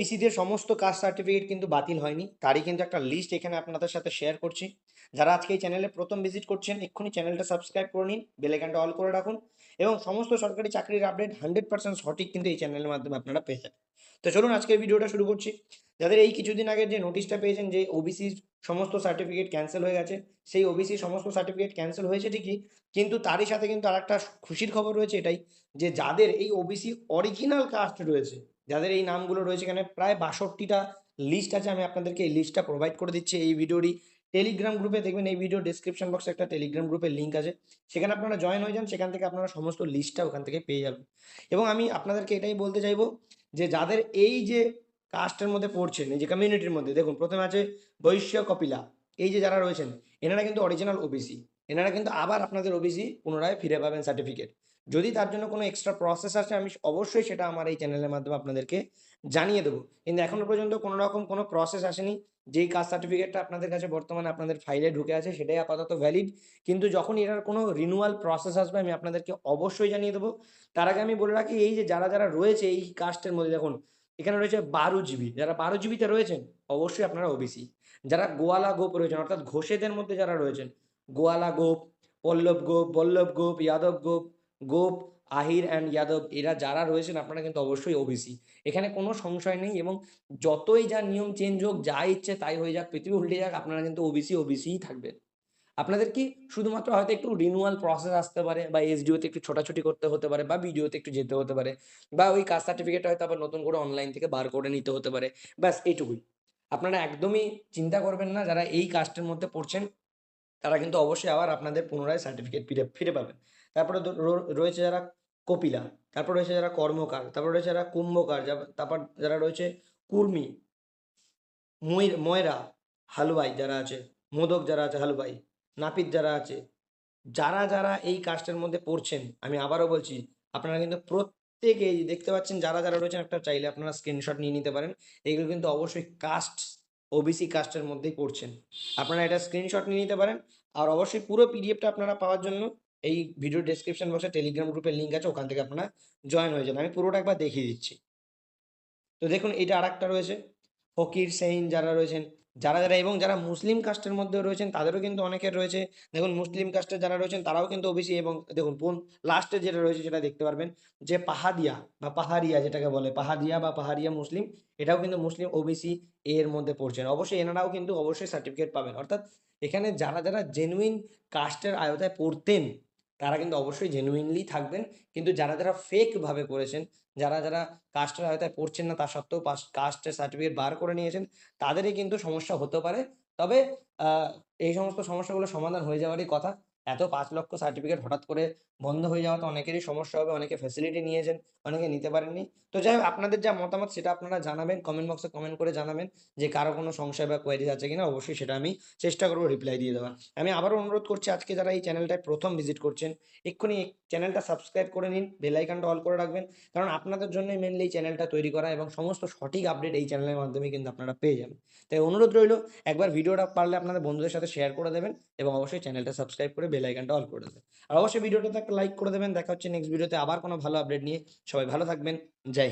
ওবিসিদের সমস্ত caste certificate কিন্তু বাতিল হয়নি। তারই কিন্তু একটা লিস্ট এখানে আপনাদের সাথে শেয়ার করছি। যারা আজকে এই চ্যানেলে প্রথম ভিজিট করছেন, এক্ষুনি চ্যানেলটা সাবস্ক্রাইব করে নিন বেলাইকানটা অল করে রাখুন এবং সমস্ত সরকারি চাকরির আপডেট হান্ড্রেড পার্সেন্ট সঠিক কিন্তু এই চ্যানেলের মাধ্যমে আপনারা পেয়ে যাবেন। তো চলুন আজকের ভিডিওটা শুরু করছি। যাদের এই কিছুদিন আগের যে নোটিশটা পেয়েছেন যে ওবিসির সমস্ত সার্টিফিকেট ক্যান্সেল হয়ে গেছে, সেই ওবিসি সমস্ত সার্টিফিকেট ক্যান্সেল হয়েছে ঠিকই, কিন্তু তারই সাথে কিন্তু আরেকটা খুশির খবর রয়েছে এটাই যে যাদের এই ওবিসি অরিজিনাল কাস্ট রয়েছে যাদের এই নামগুলো রয়েছে এখানে প্রায় বাষট্টিটা লিস্ট আছে, আমি আপনাদেরকে এই লিস্টটা প্রোভাইড করে দিচ্ছি এই ভিডিওরই টেলিগ্রাম গ্রুপে দেখবেন এই ভিডিও ডিসক্রিপশন বক্সে একটা টেলিগ্রাম গ্রুপের লিঙ্ক আছে। সেখানে আপনারা জয়েন হয়ে যান, সেখান থেকে আপনারা সমস্ত লিস্টটা ওখান থেকে পেয়ে যাবেন। এবং আমি আপনাদেরকে এটাই বলতে চাইব যে যাদের এই যে কাস্টের মধ্যে পড়ছেন, এই যে কমিউনিটির মধ্যে, দেখুন প্রথমে আছে বৈশ্য কপিলা। এই যে যারা রয়েছেন, এনারা কিন্তু অরিজিনাল ওবিসি এনারা কিন্তু আবার আপনাদের ওবিসি পুনরায় ফিরে পাবেন সার্টিফিকেট যদি তার জন্য কোনো এক্সট্রা প্রসেস আছে আমি অবশ্যই সেটা আমার এই চ্যানেলের মাধ্যমে আপনাদেরকে জানিয়ে দেবো। কিন্তু এখনও পর্যন্ত কোনো রকম কোনো প্রসেস আসেনি, যেই কাস্ট সার্টিফিকেটটা আপনাদের কাছে বর্তমানে আপনাদের ফাইলে ঢুকে আছে, সেটাই আপাতত ভ্যালিড কিন্তু যখন এটার কোনো রিনুয়াল প্রসেস আসবে, আমি আপনাদেরকে অবশ্যই জানিয়ে দেবো। তার আগে আমি বলে রাখি, এই যে যারা যারা রয়েছে এই কাস্টের মধ্যে, দেখুন, এখানে রয়েছে বারো জিবি যারা বারো জিবিতে রয়েছেন, অবশ্যই আপনারা ওবিসি যারা গোয়ালা গোপ রয়েছেন, অর্থাৎ ঘোষেদের মধ্যে যারা রয়েছেন, গোয়ালা গোপ, পল্লব গোপ বল্লভ গোপ, যাদব গোপ গোপ, আহির অ্যান্ড যাদব, এরা যারা রয়েছেন আপনারা কিন্তু অবশ্যই ওবিসি এখানে কোনো সংশয় নেই এবং যতই যা নিয়ম চেঞ্জ হোক, যা ইচ্ছে তাই হয়ে যাক, পৃথিবী উল্টে যাক, আপনারা কিন্তু ওবিসি ওবিসিই থাকবেন। আপনাদের কি শুধুমাত্র হয়তো একটু রিনুয়াল প্রসেস আসতে পারে বা এসডিওতে একটু ছোটাছুটি করতে হতে পারে বা বিডিওতে একটু যেতে হতে পারে বা ওই কাস্ট সার্টিফিকেট হয়তো আবার নতুন করে অনলাইন থেকে বার করে নিতে হতে পারে, ব্যাস এইটুকুই। আপনারা একদমই চিন্তা করবেন না, যারা এই কাস্টের মধ্যে পড়ছেন তারা কিন্তু অবশ্যই আবার আপনাদের পুনরায় সার্টিফিকেট ফিরে ফিরে পাবেন তারপরে রয়েছে যারা কপিলা, তারপর রয়েছে যারা কর্মকার, তারপর রয়েছে যারা কুম্ভকার তারপর যারা রয়েছে কুর্মি ময়ূর ময়রা হালুয়াই যারা আছে, মোদক যারা আছে হালুয়াই নাপিত যারা আছে, যারা যারা এই কাস্টের মধ্যে পড়ছেন, আমি আবারও বলছি, আপনারা কিন্তু প্রত্যেকে দেখতে পাচ্ছেন, যারা যারা রয়েছেন, একটা চাইলে আপনারা স্ক্রিনশট নিয়ে নিতে পারেন, এগুলো কিন্তু অবশ্যই কাস্ট ওবিসি কাস্টের মধ্যেই পড়ছেন। আপনারা এটা স্ক্রিনশট নিয়ে নিতে পারেন আর অবশ্যই পুরো পিডিএফটা আপনারা পাওয়ার জন্য এই ভিডিও ডেসক্রিপশন বক্সে টেলিগ্রাম গ্রুপের লিঙ্ক আছে, ওখান থেকে আপনারা জয়েন হয়ে যান আমি পুরোটা একবার দেখিয়ে দিচ্ছি। তো দেখুন, এটা আর রয়েছে। ফকির সেইন যারা রয়েছেন যারা যারা এবং যারা মুসলিম কাস্টের মধ্যে রয়েছেন, তাদেরও কিন্তু অনেকের রয়েছে। দেখুন, মুসলিম কাস্টের যারা রয়েছেন, তারাও কিন্তু ওবিসি এবং দেখুন, কোন লাস্টে যেটা রয়েছে সেটা দেখতে পারবেন, যে পাহাদিয়া বা পাহাড়িয়া যেটাকে বলে পাহাদিয়া বা পাহাড়িয়া মুসলিম, এটাও কিন্তু মুসলিম ওবিসি এর মধ্যে পড়ছেন। অবশ্যই এনারাও কিন্তু অবশ্যই সার্টিফিকেট পাবেন। অর্থাৎ এখানে যারা যারা জেনুইন কাস্টের আয়তায় পড়তেন তারা কিন্তু অবশ্যই জেনুইনলি থাকবেন। কিন্তু যারা যারা ফেকভাবে করেছেন, যারা যারা কাস্টের আয়তায় পড়ছেন না, তা সত্ত্বেও কাস্টের সার্টিফিকেট বার করে নিয়েছেন, তাদেরই কিন্তু সমস্যা হতে পারে। তবে এই সমস্ত সমস্যাগুলো সমাধান হয়ে যাওয়ারই কথা। এত পাঁচ লক্ষ সার্টিফিকেট হঠাৎ করে বন্ধ হয়ে যাওয়া তো অনেকেরই সমস্যা হবে, অনেকে ফ্যাসিলিটি নিয়েছেন অনেকে নিতে পারেননি। তো যাই হোক, আপনাদের যা মতামত সেটা আপনারা জানাবেন কমেন্ট বক্সে কমেন্ট করে জানাবেন যে কারও কোনো সংশয় বা কোয়ারিজ আছে কিনা, অবশ্যই সেটা আমি চেষ্টা করব রিপ্লাই দিয়ে দেওয়ার। আমি আবারও অনুরোধ করছি, আজকে যারা এই চ্যানেলটায় প্রথম ভিজিট করছেন, এক্ষুনি চ্যানেলটা সাবস্ক্রাইব করে নিন বেল আইকনটা অল করে রাখবেন, কারণ আপনাদের জন্যই মেনলি এই চ্যানেলটা তৈরি করা এবং সমস্ত সঠিক আপডেট এই চ্যানেলের মাধ্যমে কিন্তু আপনারা পেয়ে যাবেন। তাই অনুরোধ রইল, একবার ভিডিওটা পারলে আপনাদের বন্ধুদের সাথে শেয়ার করে দেবেন এবং অবশ্যই চ্যানেলটা সাবস্ক্রাইব করে বেল আইকনটা অল করে দেবেন। আর অবশ্যই ভিডিওটাতে একটা লাইক করে দেবেন। দেখা হচ্ছে নেক্সট ভিডিওতে আবার কোনো ভালো আপডেট নিয়ে। সবাই ভালো থাকবেন। জয় হিন্দ।